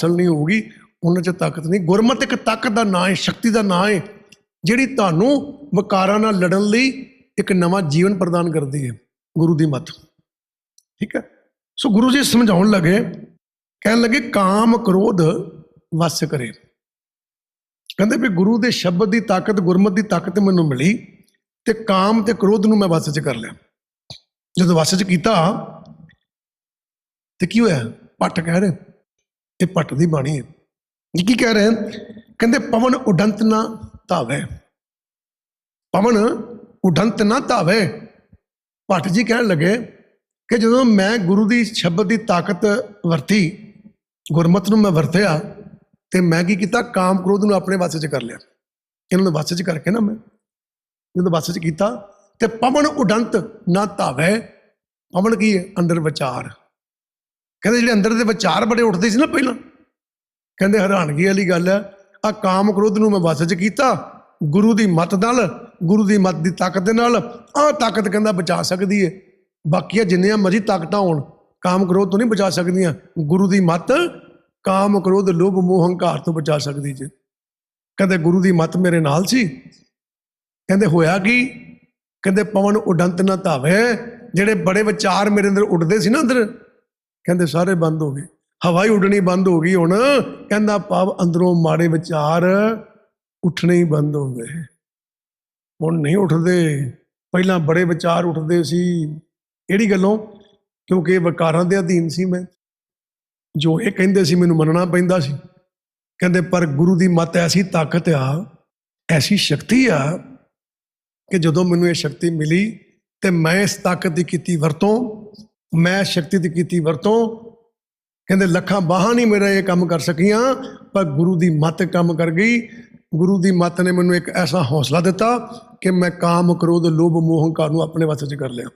ਹਾਸਲ ਨਹੀਂ ਹੋਊਗੀ, ਉਹਨਾਂ 'ਚ ਤਾਕਤ ਨਹੀਂ। ਗੁਰਮਤ ਇੱਕ ਤਾਕਤ ਦਾ ਨਾਂ ਹੈ ਸ਼ਕਤੀ ਦਾ ਨਾਂ ਹੈ ਜਿਹੜੀ ਤੁਹਾਨੂੰ ਵਿਕਾਰਾਂ ਨਾਲ ਲੜਨ ਲਈ ਇੱਕ ਨਵਾਂ ਜੀਵਨ ਪ੍ਰਦਾਨ ਕਰਦੀ ਹੈ ਗੁਰੂ ਦੀ ਮੱਤ। ਠੀਕ ਹੈ? ਸੋ ਗੁਰੂ ਜੀ ਸਮਝਾਉਣ ਲੱਗੇ, ਕਹਿਣ ਲੱਗੇ, ਕਾਮ ਕ੍ਰੋਧ ਵਸ ਕਰੇ। ਕਹਿੰਦੇ ਵੀ ਗੁਰੂ ਦੇ ਸ਼ਬਦ ਦੀ ਤਾਕਤ, ਗੁਰਮਤ ਦੀ ਤਾਕਤ ਮੈਨੂੰ ਮਿਲੀ ਤੇ ਕਾਮ ਤੇ ਕ੍ਰੋਧ ਨੂੰ ਮੈਂ ਵਸ 'ਚ ਕਰ ਲਿਆ। ਜਦੋਂ ਵਸ 'ਚ ਕੀਤਾ, ਤੇ ਕੀ ਹੋਇਆ? ਪੱਟ ਕਹਿ ਰਹੇ। ਇਹ ਪੱਟ ਦੀ ਬਾਣੀ ਹੈ। ਜੀ ਕੀ ਕਹਿ ਰਹੇ ਹਨ? ਕਹਿੰਦੇ, ਪਵਨ ਉਡੰਤ ਨਾ ਧਾਵੇ। ਪਵਨ ਉਡੰਤ ਨਾ ਧਾਵੇ। ਭੱਟ ਜੀ ਕਹਿਣ ਲੱਗੇ ਕਿ ਜਦੋਂ ਮੈਂ ਗੁਰੂ ਦੀ ਸ਼ਬਦ ਦੀ ਤਾਕਤ ਵਰਤੀ, ਗੁਰਮਤ ਨੂੰ ਮੈਂ ਵਰਤਿਆ, ਤੇ ਮੈਂ ਕੀ ਕੀਤਾ? ਕਾਮ ਕ੍ਰੋਧ ਨੂੰ ਆਪਣੇ ਵਾਸਤੇ ਚ ਕਰ ਲਿਆ। ਇਹਨਾਂ ਨੂੰ ਵਾਸਤੇ ਚ ਕਰਕੇ ਨਾ ਮੈਂ ਜਦੋਂ ਵਾਸਤੇ ਚ ਕੀਤਾ। ਤੇ ਪਵਨ ਉਡੰਤ ਨਾ ਧਾਵੇ। ਪਵਨ ਕੀ ਹੈ? ਅੰਦਰ ਵਿਚਾਰ। ਕਹਿੰਦੇ ਜਿਹੜੇ ਅੰਦਰ ਦੇ ਵਿਚਾਰ ਬੜੇ ਉੱਠਦੇ ਸੀ ਨਾ ਪਹਿਲਾਂ। ਕਹਿੰਦੇ ਹੈਰਾਨਗੀ ਵਾਲੀ ਗੱਲ ਹੈ ਆ ਕਾਮ ਕ੍ਰੋਧ ਨੂੰ ਮੈਂ ਵਸ ਚ ਕੀਤਾ, ਗੁਰੂ ਦੀ ਮੱਤ ਨਾਲ, ਗੁਰੂ ਦੀ ਮੱਤ ਦੀ ਤਾਕਤ ਦੇ ਨਾਲ, ਆਹ ਤਾਕਤ ਕਹਿੰਦਾ ਬਚਾ ਸਕਦੀ ਹੈ ਬਾਕੀਆਂ ਜਿੰਨੀਆਂ ਮਰਜ਼ੀ ਤਾਕਤਾਂ ਹੋਣ, ਕਾਮ ਕ੍ਰੋਧ ਤੋਂ ਨਹੀਂ ਬਚਾ ਸਕਦੀਆਂ, ਗੁਰੂ ਦੀ ਮੱਤ ਕਾਮ ਕ੍ਰੋਧ, ਲੋਭ, ਮੋਹ, ਹੰਕਾਰ ਤੋਂ ਬਚਾ ਸਕਦੀ ਜੇ। ਕਹਿੰਦੇ ਗੁਰੂ ਦੀ ਮੱਤ ਮੇਰੇ ਨਾਲ ਸੀ। ਕਹਿੰਦੇ ਹੋਇਆ ਕੀ? ਕਹਿੰਦੇ ਪਵਨ ਉਡੰਤ ਨਾ ਧਾਵੇ, ਜਿਹੜੇ ਬੜੇ ਵਿਚਾਰ ਮੇਰੇ ਅੰਦਰ ਉੱਡਦੇ ਸੀ ਨਾ ਅੰਦਰ ਕਹਿੰਦੇ ਸਾਰੇ ਬੰਦ ਹੋ ਗਏ। ਹਵਾਈ ਹੀ ਉੱਡਣੀ ਬੰਦ ਹੋ ਗਈ ਹੁਣ। ਕਹਿੰਦਾ ਭਾਵ ਅੰਦਰੋਂ ਮਾੜੇ ਵਿਚਾਰ ਉੱਠਣੇ ਹੀ ਬੰਦ ਹੋ ਗਏ। ਹੁਣ ਨਹੀਂ ਉੱਠਦੇ। ਪਹਿਲਾਂ ਬੜੇ ਵਿਚਾਰ ਉੱਠਦੇ ਸੀ। ਕਿਹੜੀ ਗੱਲੋਂ? ਕਿਉਂਕਿ ਇਹ ਵਿਕਾਰਾਂ ਦੇ ਅਧੀਨ ਸੀ ਮੈਂ। ਜੋ ਇਹ ਕਹਿੰਦੇ ਸੀ ਮੈਨੂੰ ਮੰਨਣਾ ਪੈਂਦਾ ਸੀ। ਕਹਿੰਦੇ, ਪਰ ਗੁਰੂ ਦੀ ਮੱਤ ਐਸੀ ਤਾਕਤ ਆ, ਐਸੀ ਸ਼ਕਤੀ ਆ ਕਿ ਜਦੋਂ ਮੈਨੂੰ ਇਹ ਸ਼ਕਤੀ ਮਿਲੀ ਤੇ ਮੈਂ ਇਸ ਤਾਕਤ ਦੀ ਕੀਤੀ ਵਰਤੋਂ ਮੈਂ ਸ਼ਕਤੀ ਦੀ ਕੀਤੀ ਵਰਤੋਂ। ਕਹਿੰਦੇ ਲੱਖਾਂ ਬਾਹਾਂ ਨਹੀਂ ਮੇਰਾ ਇਹ ਕੰਮ ਕਰ ਸਕੀਆਂ, ਪਰ ਗੁਰੂ ਦੀ ਮੱਤ ਕੰਮ ਕਰ ਗਈ। ਗੁਰੂ ਦੀ ਮੱਤ ਨੇ ਮੈਨੂੰ ਇੱਕ ਐਸਾ ਹੌਸਲਾ ਦਿੱਤਾ ਕਿ ਮੈਂ ਕਾਮ, ਕ੍ਰੋਧ, ਲੋਭ, ਮੋਹ, ਹੰਕਾਰ ਨੂੰ ਆਪਣੇ ਵਾਸਤੇ ਚ ਕਰ ਲਿਆ।